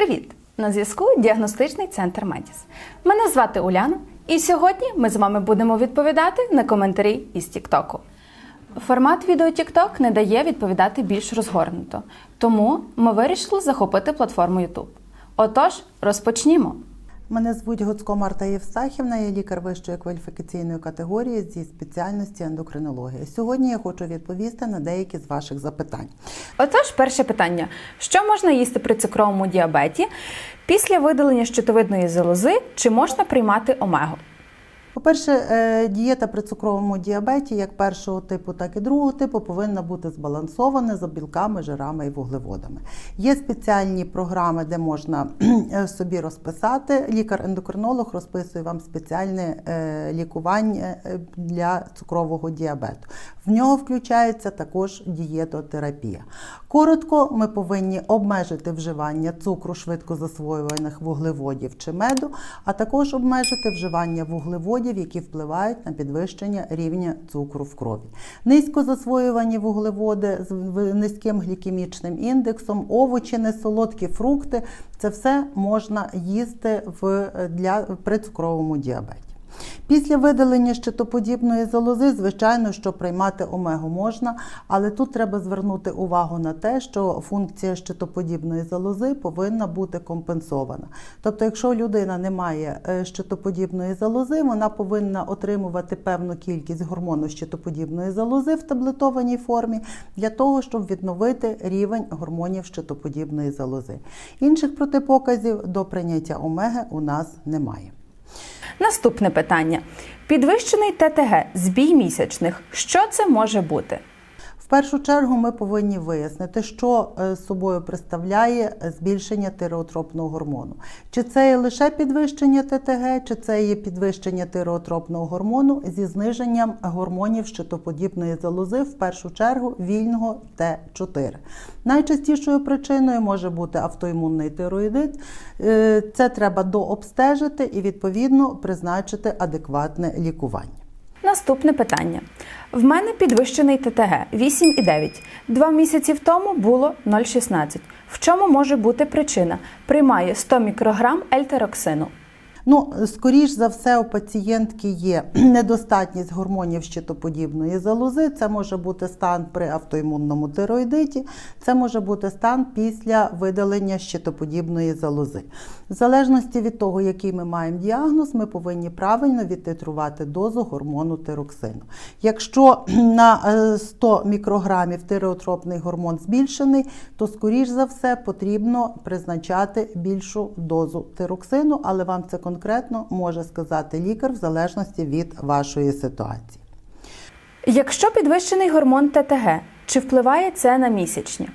Привіт! На зв'язку діагностичний центр Медіс. Мене звати Уляна, і сьогодні ми з вами будемо відповідати на коментарі із Тіктоку. Формат відео TikTok не дає відповідати більш розгорнуто, тому ми вирішили захопити платформу YouTube. Отож, розпочнімо. Мене звуть Гоцко Марта Євстахівна, я лікар вищої кваліфікаційної категорії зі спеціальності ендокринологія. Сьогодні я хочу відповісти на деякі з ваших запитань. Отож, перше питання: що можна їсти при цукровому діабеті після видалення щитовидної залози, чи можна приймати омегу? По-перше, е, дієта при цукровому діабеті, як першого типу, так і другого типу, повинна бути збалансована за білками, жирами і вуглеводами. Є спеціальні програми, де можна е, собі розписати. Лікар-ендокринолог розписує вам спеціальне е, лікування для цукрового діабету. В нього включається також дієтотерапія. Коротко, ми повинні обмежити вживання цукру швидко засвоюваних вуглеводів чи меду, а також обмежити вживання вуглеводів, які впливають на підвищення рівня цукру в крові. Низько засвоювані вуглеводи з низьким глікемічним індексом, овочі, несолодкі фрукти це все можна їсти в, для, при цукровому діабеті. Після видалення щитоподібної залози, звичайно, що приймати омегу можна, але тут треба звернути увагу на те, що функція щитоподібної залози повинна бути компенсована. Тобто, якщо людина не має е, щитоподібної залози, вона повинна отримувати певну кількість гормону щитоподібної залози в таблетованій формі для того, щоб відновити рівень гормонів щитоподібної залози. Інших протипоказів до прийняття омеги у нас немає. Наступне питання: підвищений ТТГ, збій місячних. Що це може бути? Першу чергу ми повинні вияснити, що е, собою представляє збільшення тиреотропного гормону. Чи це є лише підвищення ТТГ, чи це є підвищення тиреотропного гормону зі зниженням гормонів щитоподібної залози, в першу чергу вільного Т4. Найчастішою причиною може бути автоімунний тироїдит. Е, Це треба дообстежити і відповідно призначити адекватне лікування. Наступне питання. В мене підвищений ТТГ 8,9. Два місяці тому було 0,16. В чому може бути причина? Приймає 100 мікрограм ельтероксину. Ну, скоріш за все, у пацієнтки є недостатність гормонів щитоподібної залози. Це може бути стан при автоімунному тироїдиті, це може бути стан після видалення щитоподібної залози. В залежності від того, який ми маємо діагноз, ми повинні правильно відтитрувати дозу гормону тироксину. Якщо на е, 100 мікрограмів тиреотропний гормон збільшений, то скоріш за все потрібно призначати більшу дозу тироксину, але вам це конкретно може сказати лікар в залежності від вашої ситуації. Якщо підвищений гормон ТТГ, чи впливає це на місячні?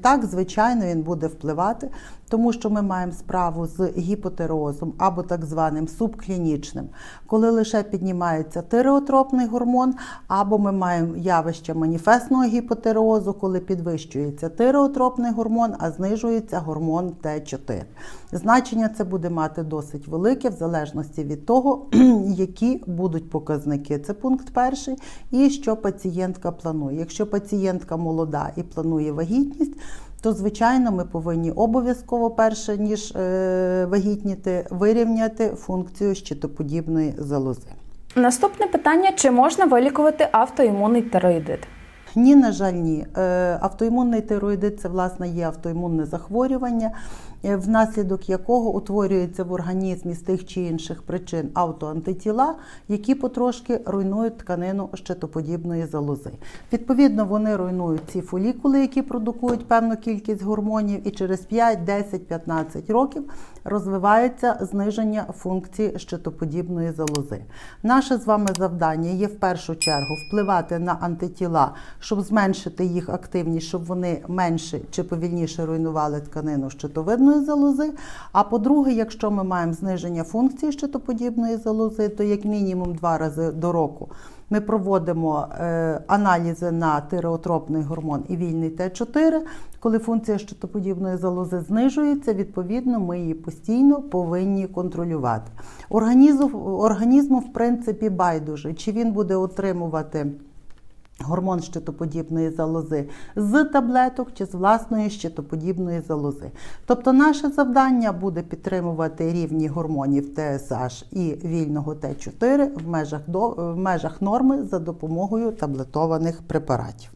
Так, звичайно, він буде впливати, тому що ми маємо справу з гіпотерозом або так званим субклінічним, коли лише піднімається тиреотропний гормон, або ми маємо явище маніфестного гіпотерозу, коли підвищується тиреотропний гормон, а знижується гормон Т4. Значення це буде мати досить велике, в залежності від того, які будуть показники. Це пункт перший, і що пацієнтка планує. Якщо пацієнтка молода і планує вагітність, то звичайно ми повинні обов'язково перше ніж е, вагітніти, вирівняти функцію щитоподібної залози. Наступне питання: чи можна вилікувати автоімунний тироїдит? Ні, на жаль, ні. Е, Автоімунний тироїдит це власне є автоімунне захворювання, е, внаслідок якого утворюється в організмі з тих чи інших причин автоантитіла, які потрошки руйнують тканину щитоподібної залози. Відповідно, вони руйнують ці фолікули, які продукують певну кількість гормонів, і через 5, 10, 15 років розвивається зниження функції щитоподібної залози. Наше з вами завдання є в першу чергу впливати на антитіла, щоб зменшити їх активність, щоб вони менше чи повільніше руйнували тканину щитовидної залози. А по-друге, якщо ми маємо зниження функції щитоподібної залози, то як мінімум два рази до року ми проводимо е, аналізи на тиреотропний гормон і вільний Т4. Коли функція щитоподібної залози знижується, відповідно, ми її постійно повинні контролювати. Організм, організму, в принципі, байдуже, чи він буде отримувати гормон щитоподібної залози з таблеток чи з власної щитоподібної залози. Тобто наше завдання буде підтримувати рівні гормонів ТСH і вільного Т4 в межах, до, в межах норми за допомогою таблетованих препаратів.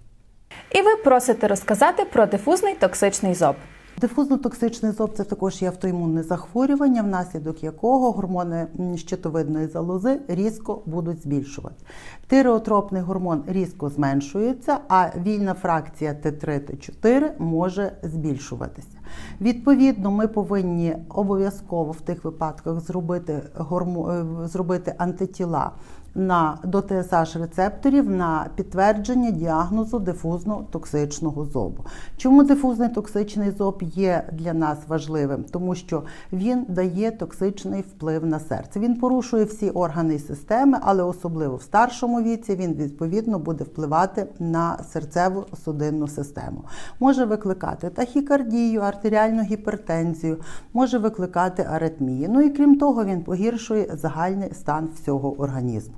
І ви просите розказати про дифузний токсичний зоб. Дифузно-токсичний зоб це також є автоімунне захворювання, внаслідок якого гормони щитовидної залози різко будуть збільшувати. Тиреотропний гормон різко зменшується, а вільна фракція Т3 Т4 може збільшуватися. Відповідно, ми повинні обов'язково в тих випадках зробити, е, зробити антитіла на до TSH рецепторів на підтвердження діагнозу дифузно-токсичного зобу. Чому дифузний токсичний зоб є для нас важливим? Тому що він дає токсичний вплив на серце. Він порушує всі органи і системи, але особливо в старшому віці він відповідно буде впливати на серцеву судинну систему. Може викликати тахікардію, артеріальну гіпертензію, може викликати аритмії. Ну і крім того, він погіршує загальний стан всього організму.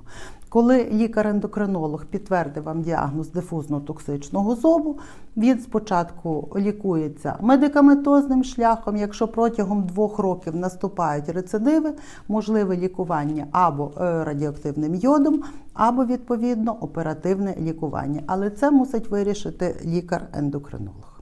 Коли лікар-ендокринолог підтвердив вам діагноз дифузно-токсичного зобу, він спочатку лікується медикаментозним шляхом. Якщо протягом двох років наступають рецидиви, можливе лікування або е, радіоактивним йодом, або відповідно оперативне лікування. Але це мусить вирішити лікар-ендокринолог.